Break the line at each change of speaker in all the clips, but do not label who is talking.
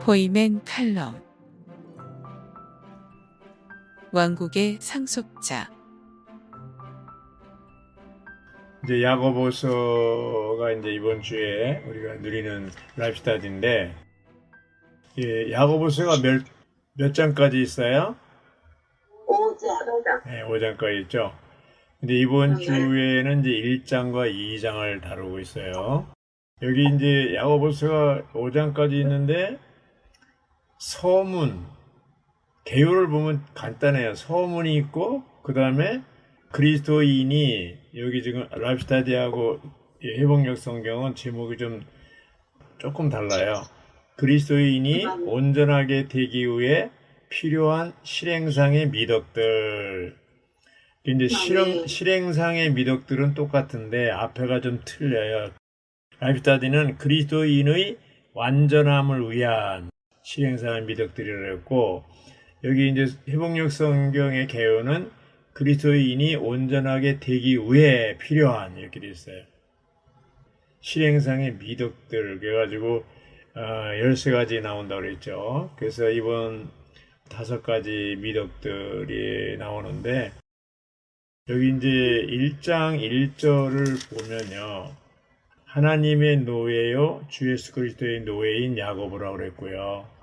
보이맨 칼럼 왕국의 상속자
이제 야고보서가 이제 이번 주에 우리가 누리는 라이프스타일인데 예, 야고보서가 몇, 몇 장까지 있어요?
5장.
네, 5장까지 있죠. 근데 이번
네.
주에는 이제 1장과 2장을 다루고 있어요. 여기 이제 야고보서가 5장까지 있는데 서문 개요를 보면 간단해요. 서문이 있고 그 다음에 그리스도인이 여기 지금 라이프스타디하고 회복력 성경은 제목이 좀 조금 달라요. 그리스도인이 온전하게 되기 위해 필요한 실행상의 미덕들. 이제 실행, 실행상의 미덕들은 똑같은데 앞에가 좀 틀려요. 라이프스타디는 그리스도인의 완전함을 위한 실행상의 미덕들이라고 했고 여기 이제 회복력 성경의 개요는 그리스도인이 온전하게 되기 위해 필요한 이렇게 돼 있어요. 실행상의 미덕들 그래가지고 어, 13가지 나온다고 그랬죠. 그래서 이번 다섯 가지 미덕들이 나오는데 여기 이제 1장 1절을 보면요. 하나님의 노예요 주 예수 그리스도의 노예인 야고보라고 그랬고요.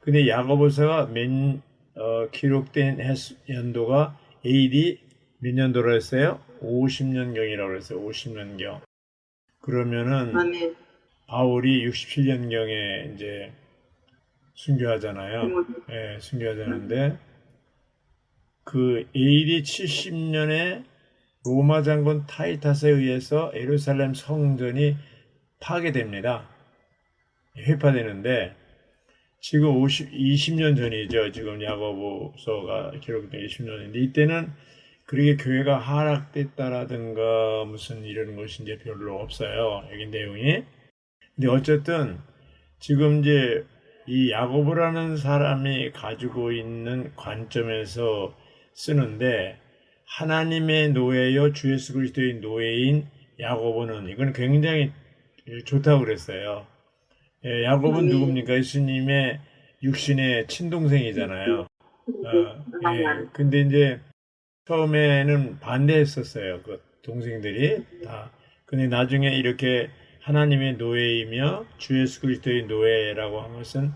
근데 야고보서가 맨 어, 기록된 횟수- 연도가 AD 몇 년도로 했어요? 50년경이라고 그랬어요. 50년경. 그러면은
아멘.
바울이 67년경에 이제 순교하잖아요. 예, 순교하자는데 그 AD 70년에 로마 장군 타이타스에 의해서 예루살렘 성전이 파괴됩니다. 회파되는데 지금 50, 20년 전이죠. 지금 야고보서가 기록된 20년인데 이때는 그렇게 교회가 하락됐다라든가 무슨 이런 것이 이제 별로 없어요. 여기 내용이. 근데 어쨌든 지금 이제 이 야고보라는 사람이 가지고 있는 관점에서 쓰는데 하나님의 노예요 주 예수 그리스도의 노예인 야고보는 이건 굉장히 좋다고 그랬어요. 예, 야고보는
네.
누굽니까? 예수님의 육신의 친동생이잖아요. 어, 예, 근데 이제 처음에는 반대했었어요. 그 동생들이 다. 근데 나중에 이렇게 하나님의 노예이며 주 예수 그리스도의 노예라고 한 것은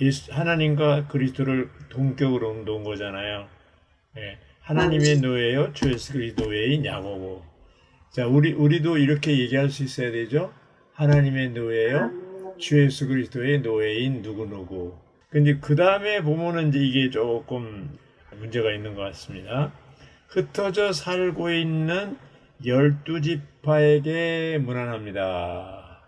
예수- 하나님과 그리스도를 동격으로 놓은 거잖아요. 예, 하나님의 노예요, 주 예수 그리스도 노예인 야고보. 자, 우리 우리도 이렇게 얘기할 수 있어야 되죠. 하나님의 노예요, 주 예수 그리스도의 노예인 누구누구. 근데 그 다음에 보면은 이제 이게 조금 문제가 있는 것 같습니다. 흩어져 살고 있는 열두 지파에게 무난합니다.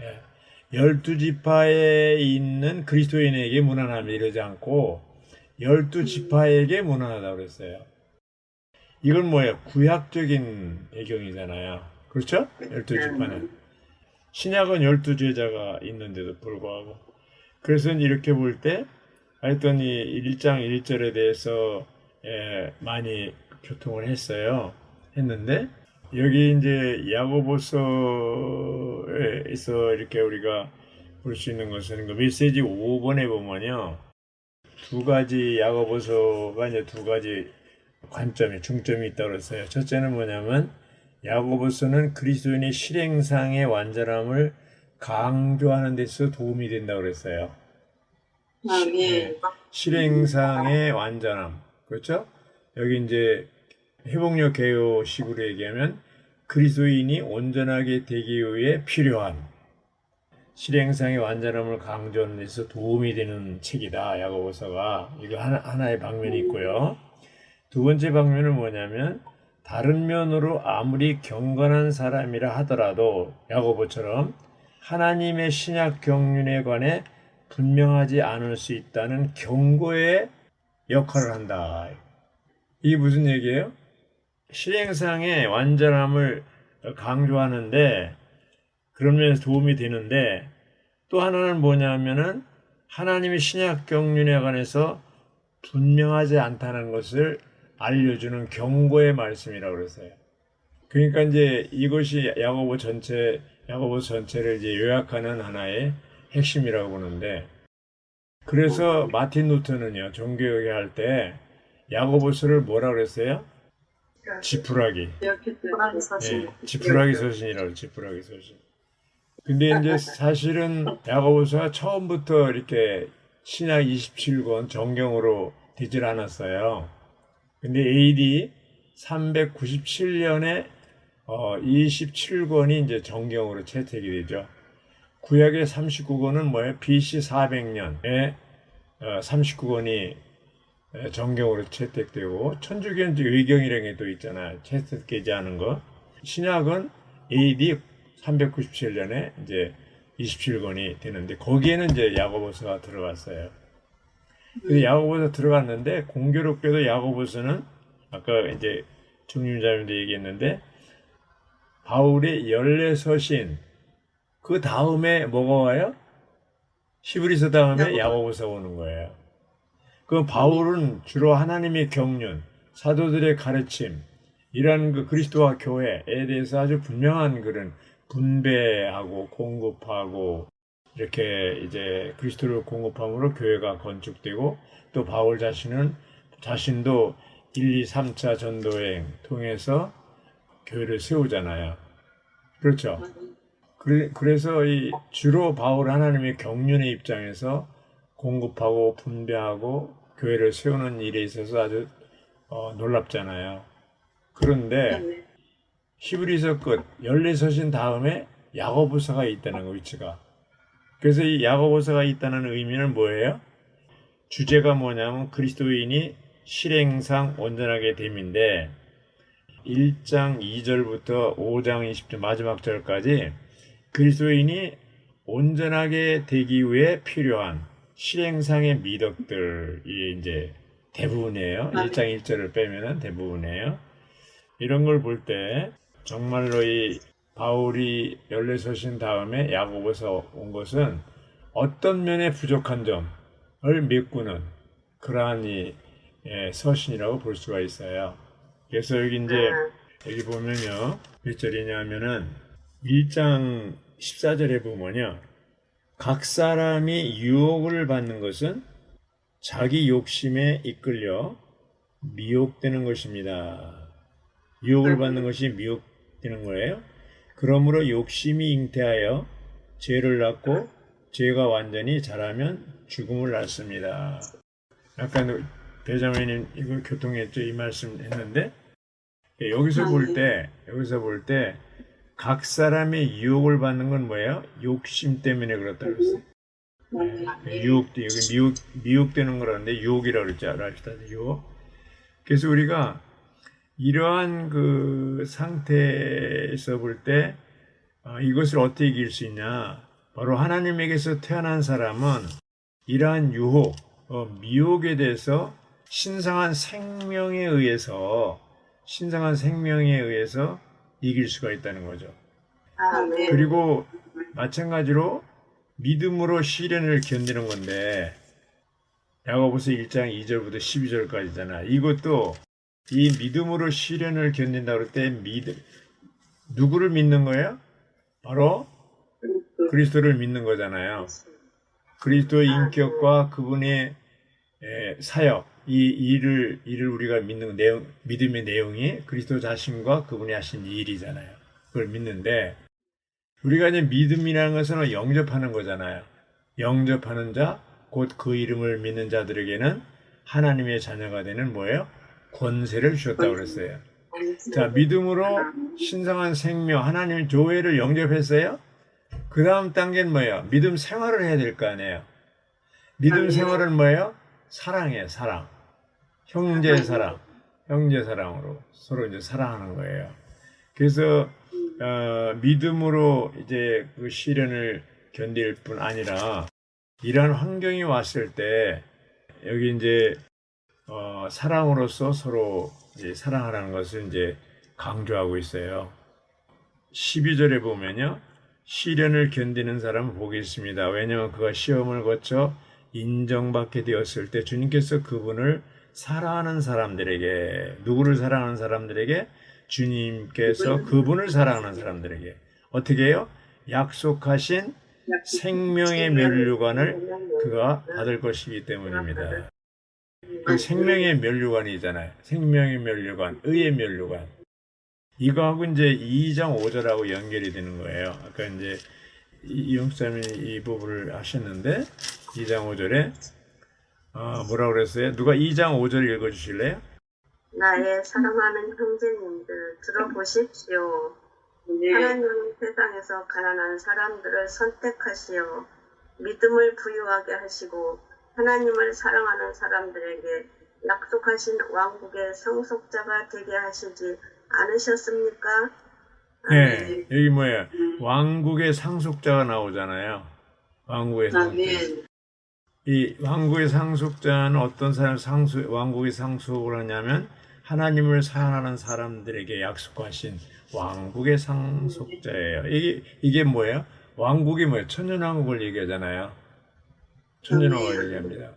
예. 열두 지파에 있는 그리스도인에게 무난합니다. 이러지 않고 열두 지파에게 무난하다고 그랬어요. 이건 뭐예요? 구약적인 배경이잖아요. 그렇죠? 열두 지파는. 신약은 열두 제자가 있는데도 불구하고. 그래서 이렇게 볼 때, 하여튼 이 1장 1절에 대해서 예, 많이 교통을 했어요. 했는데, 여기 이제 야고보서에서 이렇게 우리가 볼 수 있는 것은 그 메시지 5번에 보면요. 두 가지 야고보서가 이제 두 가지 관점이 중점이 있다고 그랬어요. 첫째는 뭐냐면 야고보서는 그리스도인의 실행상의 완전함을 강조하는 데서 도움이 된다고 그랬어요.
아멘.
실행상의 완전함. 그렇죠? 여기 이제 회복력 개요식으로 얘기하면 그리스도인이 온전하게 되기 위해 필요한 실행상의 완전함을 강조하는 데서 도움이 되는 책이다. 야고보서가. 이거 하나, 하나의 방면이 있고요. 두 번째 방면은 뭐냐면 다른 면으로 아무리 경건한 사람이라 하더라도 야고보처럼 하나님의 신약 경륜에 관해 분명하지 않을 수 있다는 경고의 역할을 한다. 이게 무슨 얘기예요? 실행상의 완전함을 강조하는데 그런 면에서 도움이 되는데 또 하나는 뭐냐면은 하나님의 신약 경륜에 관해서 분명하지 않다는 것을 알려주는 경고의 말씀이라고 그랬어요. 그러니까 이제 이것이 야고보 전체 야고보 전체를 이제 요약하는 하나의 핵심이라고 보는데 그래서 마틴 루터는요 종교개혁 할때 야고보스를 뭐라 그랬어요? 지푸라기. 예, 지푸라기 서신이라고 지푸라기 서신. 근데 이제 사실은 야고보서가 처음부터 이렇게 신약 27권 정경으로 되질 않았어요. 근데 AD 397년에 어, 27권이 이제 정경으로 채택이 되죠. 구약의 39권은 뭐예요? BC 400년에 어, 39권이 정경으로 채택되고 천주교는 의경이라는 게 또 있잖아요. 채택되지 않은 거. 신약은 AD 397년에 이제 27권이 되는데 거기에는 이제 야고보서가 들어갔어요. 그 야고보서 들어갔는데 공교롭게도 야고보서는 아까 이제 중림자님도 얘기했는데 바울의 열례 서신 그 다음에 뭐가 와요? 히브리서 다음에 야고보서 오는 거예요. 그 바울은 주로 하나님의 경륜, 사도들의 가르침, 이런 그 그리스도와 교회에 대해서 아주 분명한 그런 분배하고 공급하고 이렇게 이제 그리스도를 공급함으로 교회가 건축되고 또 바울 자신은 자신도 1, 2, 3차 전도행 통해서 교회를 세우잖아요. 그렇죠. 그래, 그래서 이 주로 바울 하나님의 경륜의 입장에서 공급하고 분배하고 교회를 세우는 일에 있어서 아주 어, 놀랍잖아요. 그런데 히브리서 끝 열리서신 다음에 야고보서가 있다는 거 위치가. 그래서 이 야고보서가 있다는 의미는 뭐예요? 주제가 뭐냐면 그리스도인이 실행상 온전하게 됨인데 1장 2절부터 5장 20절 마지막 절까지 그리스도인이 온전하게 되기 위해 필요한 실행상의 미덕들이 이제 대부분이에요. 1장 1절을 빼면은 대부분이에요. 이런 걸 볼 때 정말로 이 바울이 열례 서신 다음에 야고보서 온 것은 어떤 면에 부족한 점을 메꾸는 그러한 이 예, 서신이라고 볼 수가 있어요. 그래서 여기 이제 여기 보면요 몇 절이냐면은 1장 14절에 보면요 각 사람이 유혹을 받는 것은 자기 욕심에 이끌려 미혹되는 것입니다. 유혹을 받는 것이 미혹되는 거예요. 그러므로 욕심이 잉태하여 죄를 낳고 죄가 완전히 자라면 죽음을 낳습니다. 약간 배자매님 이거 교통했죠 이 말씀 했는데 예, 여기서 볼 때 여기서 볼 때 각 사람의 유혹을 받는 건 뭐예요? 욕심 때문에 그렇다 그랬어요. 예, 유혹 여기 미혹 미혹되는 거라는데 유혹이라고 그랬지 알았다 유혹. 그래서 우리가 이러한 그 상태에서 볼때 어, 이것을 어떻게 이길 수 있냐? 바로 하나님에게서 태어난 사람은 이러한 유혹, 어, 미혹에 대해서 신성한 생명에 의해서 신성한 생명에 의해서 이길 수가 있다는 거죠.
아, 네.
그리고 마찬가지로 믿음으로 시련을 견디는 건데 야고보서 1장 2절부터 12절까지잖아. 이것도 이 믿음으로 시련을 견딘다 그럴 때 믿음 누구를 믿는 거예요? 바로 그리스도를 믿는 거잖아요. 그리스도의 인격과 그분의 에, 사역 이 일을 일을 우리가 믿는 내용 믿음의 내용이 그리스도 자신과 그분이 하신 일이잖아요. 그걸 믿는데 우리가 이제 믿음이라는 것은 영접하는 거잖아요. 영접하는 자, 곧 그 이름을 믿는 자들에게는 하나님의 자녀가 되는 뭐예요? 권세를 주셨다고 그랬어요. 자, 믿음으로 신성한 생명, 하나님의 조회를 영접했어요? 그 다음 단계는 뭐예요? 믿음 생활을 해야 될 거 아니에요? 믿음 생활은 뭐예요? 사랑이에요, 사랑. 형제 사랑, 형제 사랑으로 서로 이제 사랑하는 거예요. 그래서, 어, 믿음으로 이제 그 시련을 견딜 뿐 아니라, 이러한 환경이 왔을 때, 여기 이제, 어, 사랑으로서 서로 이제 사랑하라는 것을 이제 강조하고 있어요. 12절에 보면요. 시련을 견디는 사람은 복이 있습니다. 왜냐하면 그가 시험을 거쳐 인정받게 되었을 때 주님께서 그분을 사랑하는 사람들에게 누구를 사랑하는 사람들에게 주님께서 그분을 사랑하는 사람들에게 어떻게 해요? 약속하신 생명의 면류관을 그가 받을 것이기 때문입니다. 그 생명의 면류관이잖아요. 생명의 면류관, 의의 면류관. 이거하고 이제 2장 5절하고 연결이 되는 거예요. 아까 이제 이용사님이 이 부분을 하셨는데 2장 5절에 아, 뭐라고 그랬어요? 누가 2장 5절 읽어 주실래요?
나의 사랑하는 형제님들 들어보십시오. 하나님은 세상에서 가난한 사람들을 선택하시어 믿음을 부유하게 하시고 하나님을 사랑하는 사람들에게 약속하신 왕국의 성속자가 되게 하시지 않으셨습니까?
네, 여기 뭐예요? 왕국의 상속자가 나오잖아요. 왕국의 상속자. 이 왕국의 상속자는 어떤 사람 상속 왕국의 상속을 하냐면 하나님을 사랑하는 사람들에게 약속하신 왕국의 상속자예요. 이게 이게 뭐예요? 왕국이 뭐예요? 천년왕국을 얘기하잖아요. 천년왕국을 얘기합니다.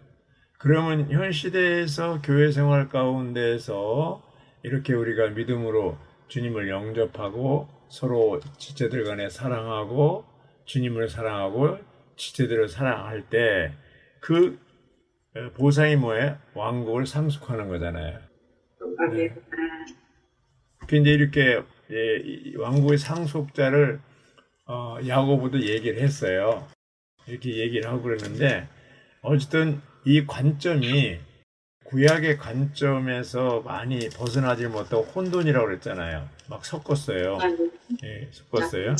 그러면 현 시대에서 교회 생활 가운데에서 이렇게 우리가 믿음으로 주님을 영접하고 서로 지체들 간에 사랑하고 주님을 사랑하고 지체들을 사랑할 때 그 보상이 뭐예요? 왕국을 상속하는 거잖아요. 네. 근데 이렇게 예, 이 왕국의 상속자를 어, 야고보도 얘기를 했어요. 이렇게 얘기를 하고 그랬는데 어쨌든 이 관점이 구약의 관점에서 많이 벗어나지 못하고 혼돈이라고 그랬잖아요. 막 섞었어요. 예, 섞었어요.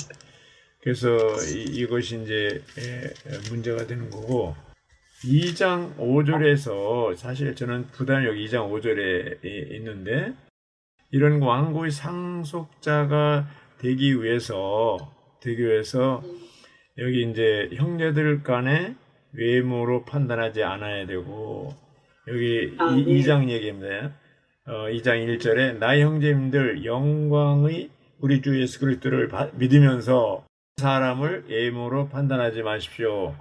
그래서 이, 것이 이제 예, 문제가 되는 거고 2장 5절에서 사실 저는 부담이 여기 2장 5절에 있는데 이런 왕국의 상속자가 되기 위해서 되기 위해서 여기 이제 형제들 간에 외모로 판단하지 않아야 되고 여기
아, 네.
2, 장 얘기입니다. 어, 2장 1절에 나의 형제님들 영광의 우리 주 예수 그리스도를 믿으면서 사람을 외모로 판단하지 마십시오.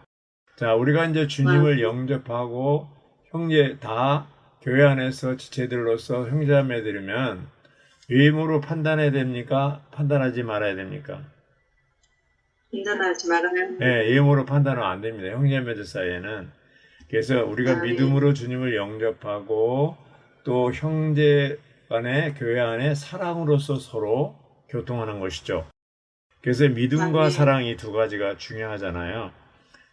자, 우리가 이제 주님을 영접하고 형제 다 교회 안에서 지체들로서 형제자매들이면 외모로 판단해야 됩니까? 판단하지 말아야 됩니까?
판단하지 말아야
네, 외모로 판단은 안 됩니다. 형제자매들 사이에는. 그래서 우리가
아, 네.
믿음으로 주님을 영접하고 또 형제 간에 교회 안에 사랑으로서 서로 교통하는 것이죠. 그래서 믿음과
아, 네.
사랑이 두 가지가 중요하잖아요.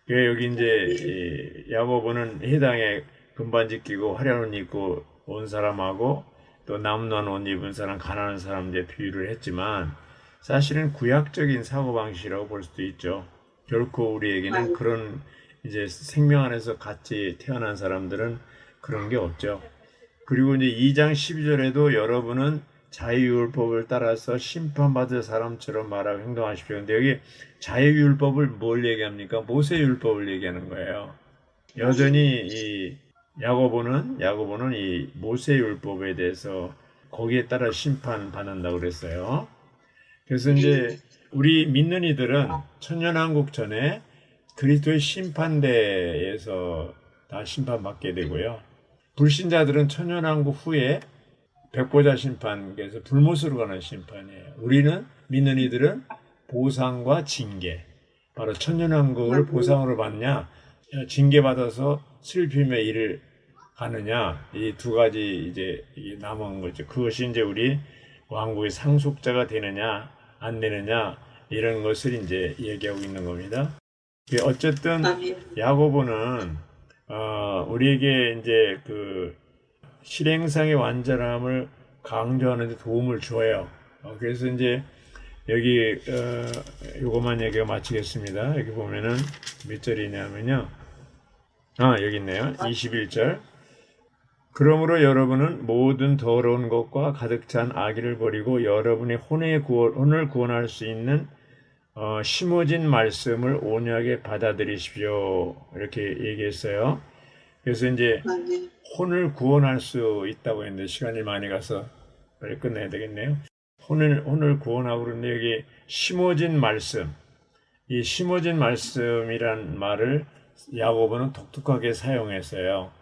그 여기 이제 야고보는 해당에 금반지 끼고 화려한 옷 입고 온 사람하고 또 남는 옷 입은 사람, 가난한 사람 이제 비유를 했지만 사실은 구약적인 사고 방식이라고 볼 수도 있죠. 결코 우리에게는 그런 이제 생명 안에서 같이 태어난 사람들은 그런 게 없죠. 그리고 이제 2장 12절에도 여러분은 자유율법을 따라서 심판받을 사람처럼 말하고 행동하십시오. 근데 여기 자유율법을 뭘 얘기합니까? 모세율법을 얘기하는 거예요. 여전히 이 야고보는 야고보는 이 모세율법에 대해서 거기에 따라 심판받는다고 그랬어요. 그래서 이제 우리 믿는 이들은 천년왕국 전에 그리스도의 심판대에서 다 심판받게 되고요. 불신자들은 천년왕국 후에 백보자 심판, 그래서 불못으로 가는 심판이에요. 우리는 믿는 이들은 보상과 징계, 바로 천년왕국을 보상으로 받냐, 징계받아서 슬픔의 일을 가느냐, 이 두 가지 이제 남은 거죠. 그것이 이제 우리 왕국의 상속자가 되느냐, 안 되느냐, 이런 것을 이제 얘기하고 있는 겁니다. 어쨌든 야고보는 어, 우리에게 이제 그 실행상의 완전함을 강조하는 데 도움을 줘요. 어, 그래서 이제 여기 어, 요것만 얘기가 마치겠습니다. 여기 보면은 몇 절이냐면요. 아 여기 있네요. 21절. 그러므로 여러분은 모든 더러운 것과 가득 찬 악의를 버리고 여러분의 혼의 구원, 혼을 구원할 수 있는 어, 심어진 말씀을 온유하게 받아들이십시오. 이렇게 얘기했어요. 그래서 이제 혼을 구원할 수 있다고 했는데 시간이 많이 가서 빨리 끝내야 되겠네요. 혼을 혼을 구원하고 그러는데 여기 심어진 말씀, 이 심어진 말씀이란 말을 야고보는 독특하게 사용했어요.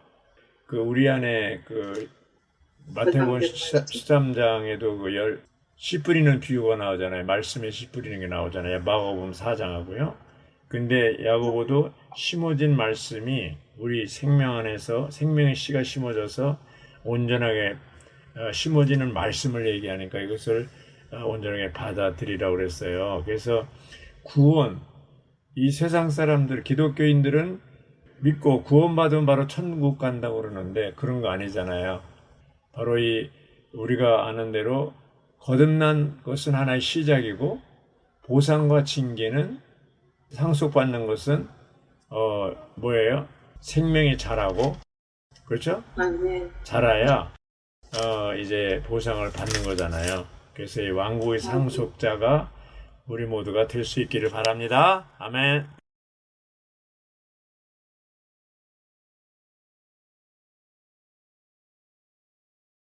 그 우리 안에 그 마태복음 13장에도 그씨 뿌리는 비유가 나오잖아요. 말씀에 씨 뿌리는 게 나오잖아요. 마가복음 4장하고요. 근데 야고보도 심어진 말씀이 우리 생명 안에서 생명의 씨가 심어져서 온전하게 어, 심어지는 말씀을 얘기하니까 이것을 어, 온전하게 받아들이라고 그랬어요. 그래서 구원 이 세상 사람들 기독교인들은 믿고 구원받으면 바로 천국 간다고 그러는데 그런 거 아니잖아요. 바로 이 우리가 아는 대로 거듭난 것은 하나의 시작이고 보상과 징계는 상속받는 것은 어 뭐예요? 생명이 자라고 그렇죠?
아멘.
자라야 어 이제 보상을 받는 거잖아요. 그래서 이 왕국의 상속자가 우리 모두가 될 수 있기를 바랍니다. 아멘.